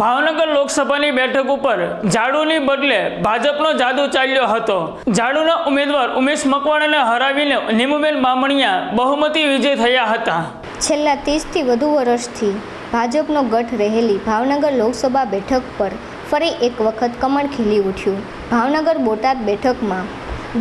ભાવનગર લોકસભાની બેઠક ઉપર ઝાડુની બદલે ભાજપનો જાદુ ચાલ્યો હતો. ઝાડુના ઉમેદવાર ઉમેશ મકવાણાને હરાવીને નીમુબેન બામણિયા બહુમતી વિજય થયા હતા. છેલ્લા ત્રીસથી વધુ વર્ષથી ભાજપનો ગઢ રહેલી ભાવનગર લોકસભા બેઠક પર ફરી એક વખત કમળ ખીલી ઉઠ્યું. ભાવનગર બોટાદ બેઠકમાં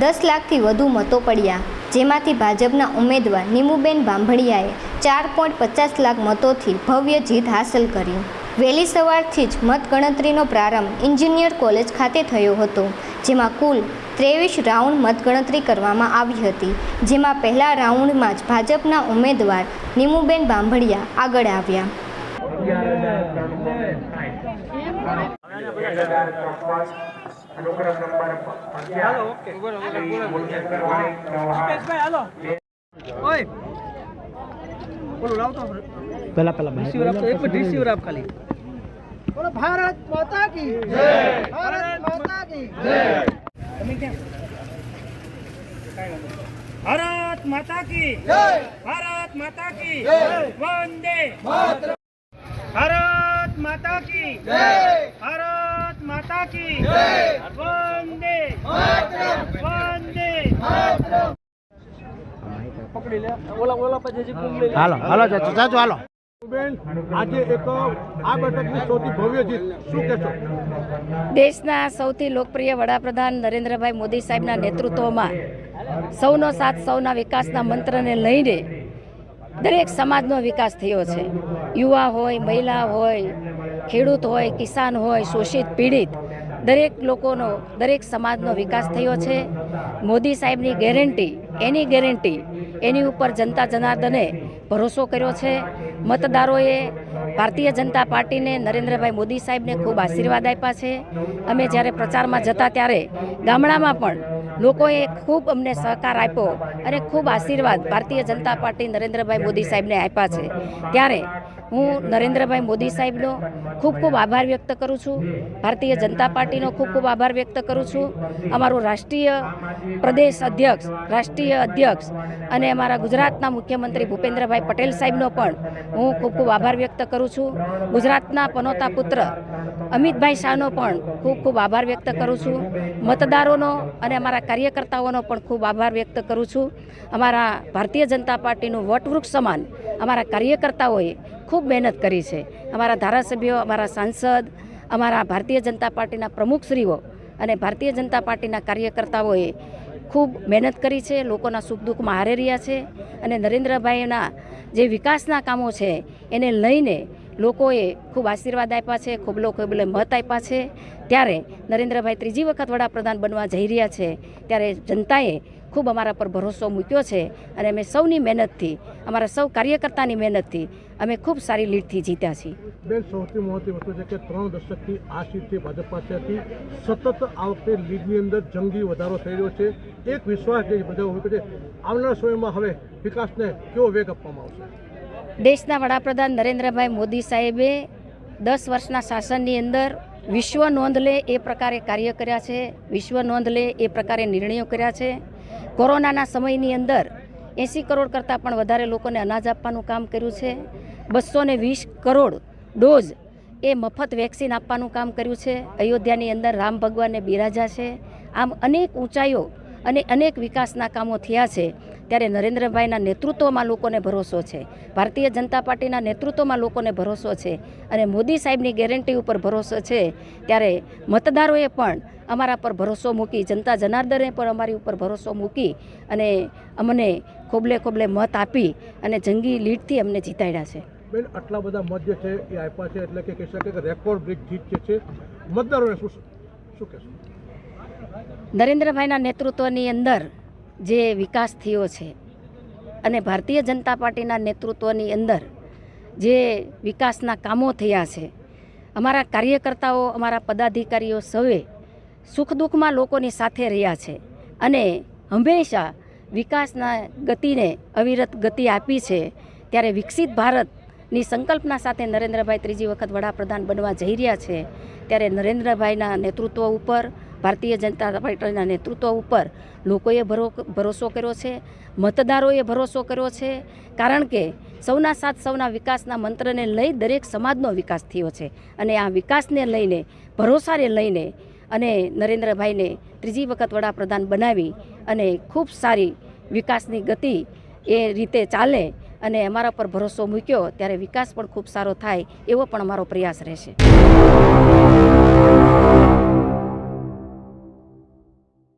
દસ લાખથી વધુ મતો પડ્યા, જેમાંથી ભાજપના ઉમેદવાર નીમુબેન બાંભણિયાએ ચાર પોઈન્ટ પચાસ લાખ મતોથી ભવ્ય જીત હાંસલ કરી. વહેલી સવારથી જ મતગણતરીનો પ્રારંભ એન્જિનિયર કોલેજ ખાતે થયો હતો જેમાં કુલ ત્રેવીસ રાઉન્ડ મતગણતરી કરવામાં આવી હતી જેમાં પહેલા રાઉન્ડમાં જ ભાજપના ઉમેદવાર નીમુબેન બાંભડિયા આગળ આવ્યા. પેલા પેલા રિસીવર આપતો એક મિનિટ રિસીવર આપ ખાલી. બોલો ભારત માતા કી જય. ભારત માતા કી જય. તમે ક્યાં? ભારત માતા કી જય. ભારત માતા કી જય. વંદે માતરમ ભારત માતા કી જય. ભારત માતા કી જય. વંદે માતરમ વંદે માતરમ પકડી લે ઓલા ઓલા પછી હાલો હાલો ચાચુ ચાચુ હાલો. દેશના સૌથી લોકપ્રિય વડાપ્રધાન નરેન્દ્રભાઈ મોદી સાહેબના નેતૃત્વમાં સૌનો સાથ, સૌના વિકાસના મંત્રને લઈને દરેક સમાજનો વિકાસ થયો છે. યુવા હોય, મહિલા હોય, ખેડૂત હોય, કિસાન હોય, શોષિત, પીડિત, દરેક લોકોનો, દરેક સમાજનો વિકાસ થયો છે. મોદી સાહેબની ગેરંટી, એની ગેરંટી, એની ઉપર જનતા જનાર્દને ભરોસો કર્યો છે. મતદારોએ ભારતીય જનતા પાર્ટીને નરેન્દ્રભાઈ મોદી સાહેબને ખૂબ આશીર્વાદ આપ્યા છે. અમે જ્યારે પ્રચારમાં જતા ત્યારે ગામડામાં પણ લોકોએ ખૂબ અમને સહકાર આપ્યો અને ખૂબ આશીર્વાદ ભારતીય જનતા પાર્ટી નરેન્દ્રભાઈ મોદી સાહેબને આપ્યા છે. ત્યારે હું નરેન્દ્રભાઈ મોદી સાહેબનો ખૂબ ખૂબ આભાર વ્યક્ત કરું છું. ભારતીય જનતા પાર્ટીનો ખૂબ ખૂબ આભાર વ્યક્ત કરું છું. અમારું રાષ્ટ્રીય પ્રદેશ અધ્યક્ષ, રાષ્ટ્રીય અધ્યક્ષ અને અમારા ગુજરાતના મુખ્યમંત્રી ભૂપેન્દ્રભાઈ પટેલ સાહેબનો પણ હું ખૂબ ખૂબ આભાર વ્યક્ત કરું છું. ગુજરાતના પનોતા પુત્ર અમિતભાઈ શાહનો પણ ખૂબ ખૂબ આભાર વ્યક્ત કરું છું. મતદારોનો અને અમારા કાર્યકર્તાઓનો પણ ખૂબ આભાર વ્યક્ત કરું છું. અમારા ભારતીય જનતા પાર્ટીનું વટવૃક્ષ સમાન અમારા કાર્યકર્તાઓએ ખૂબ મહેનત કરી છે. અમારા ધારાસભ્યો, અમારા સાંસદ, અમારા ભારતીય જનતા પાર્ટીના પ્રમુખશ્રીઓ અને ભારતીય જનતા પાર્ટીના કાર્યકર્તાઓએ ખૂબ મહેનત કરી છે, લોકોના સુખ દુઃખમાં હારે રહ્યા છે અને નરેન્દ્રભાઈના જે વિકાસના કામો છે, એને લઈને લોકોએ ખૂબ આશીર્વાદ આપ્યા છે, ખૂબ લોકોએ મત આપ્યા છે. ત્યારે નરેન્દ્રભાઈ ત્રીજી વખત વડાપ્રધાન બનવા જઈ રહ્યા છે. ત્યારે જનતાએ ખૂબ અમારા પર ભરોસો મૂક્યો છે અને અમે સૌની મહેનતથી, અમારા સૌ કાર્યકર્તાની મહેનતથી અમે ખૂબ સારી લીડથી જીત્યા છીએ. બેન, સૌથી મહત્વની વસ્તુ છે કે ત્રણ દશકથી આ સીટથી ભાજપ પાસે સતત આ વખતે લીડની અંદર જંગી વધારો થઈ રહ્યો છે. એક વિશ્વાસ જે બધા છે, આવનારા સમયમાં હવે વિકાસને કેવો વેગ આપવામાં આવશે? દેશના વડાપ્રધાન નરેન્દ્રભાઈ મોદી સાહેબે દસ વર્ષના શાસનની અંદર વિશ્વ નોંધ લે એ પ્રકારે કાર્ય કર્યા છે, વિશ્વ નોંધ લે એ પ્રકારે નિર્ણયો કર્યા છે. કોરોનાના સમયની અંદર એંસી કરોડ કરતાં પણ વધારે લોકોને અનાજ આપવાનું કામ કર્યું છે. બસો વીસ કરોડ ડોઝ એ મફત વેક્સિન આપવાનું કામ કર્યું છે. અયોધ્યાની અંદર રામ ભગવાનને બિરાજા છે. આમ અનેક ઊંચાઈઓ અને અનેક વિકાસના કામો થયા છે, ત્યારે નરેન્દ્રભાઈના નેતૃત્વમાં લોકોને ભરોસો છે, ભારતીય જનતા પાર્ટીના નેતૃત્વમાં લોકોને ભરોસો છે અને મોદી સાહેબની ગેરંટી ઉપર ભરોસો છે, ત્યારે મતદારોએ પણ અમારા પર ભરોસો મૂકી, જનતા જનાર્દને પણ અમારી ઉપર ભરોસો મૂકી અને અમને ખોબલે ખોબલે મત આપી અને જંગી લીડથી અમને જીતાડ્યા છે. બેન, આટલા બધા મત જે છે એ આપ્યા છે, એટલે કે કહી શકે રેકોર્ડ બ્રેક જીત છે, મતદારોને શું શું કહેશો? નરેન્દ્રભાઈના નેતૃત્વની અંદર જે વિકાસ થયો છે અને ભારતીય જનતા પાર્ટીના નેતૃત્વની અંદર જે વિકાસના કામો થયા છે, અમારા કાર્યકર્તાઓ, અમારા પદાધિકારીઓ સૌએ સુખ દુઃખમાં લોકોની સાથે રહ્યા છે અને હંમેશા વિકાસના ગતિને અવિરત ગતિ આપી છે ત્યારે વિકસિત ભારતની સંકલ્પના સાથે નરેન્દ્રભાઈ ત્રીજી વખત વડાપ્રધાન બનવા જઈ રહ્યા છે, ત્યારે નરેન્દ્રભાઈના નેતૃત્વ ઉપર ભારતીય જનતા પાર્ટીના નેતૃત્વ ઉપર લોકોએ ભરો, ભરોસો કર્યો છે, મતદારોએ ભરોસો કર્યો છે, કારણ કે સૌના સાથ સૌના વિકાસના મંત્રને લઈ દરેક સમાજનો વિકાસ થયો છે. અને આ વિકાસને લઈને, ભરોસાને લઈને અને નરેન્દ્રભાઈને ત્રીજી વખત વડાપ્રધાન બનાવી અને ખૂબ સારી વિકાસની ગતિ એ રીતે ચાલે અને અમારા પર ભરોસો મૂક્યો, ત્યારે વિકાસ પણ ખૂબ સારો થાય એવો પણ અમારો પ્રયાસ રહેશે.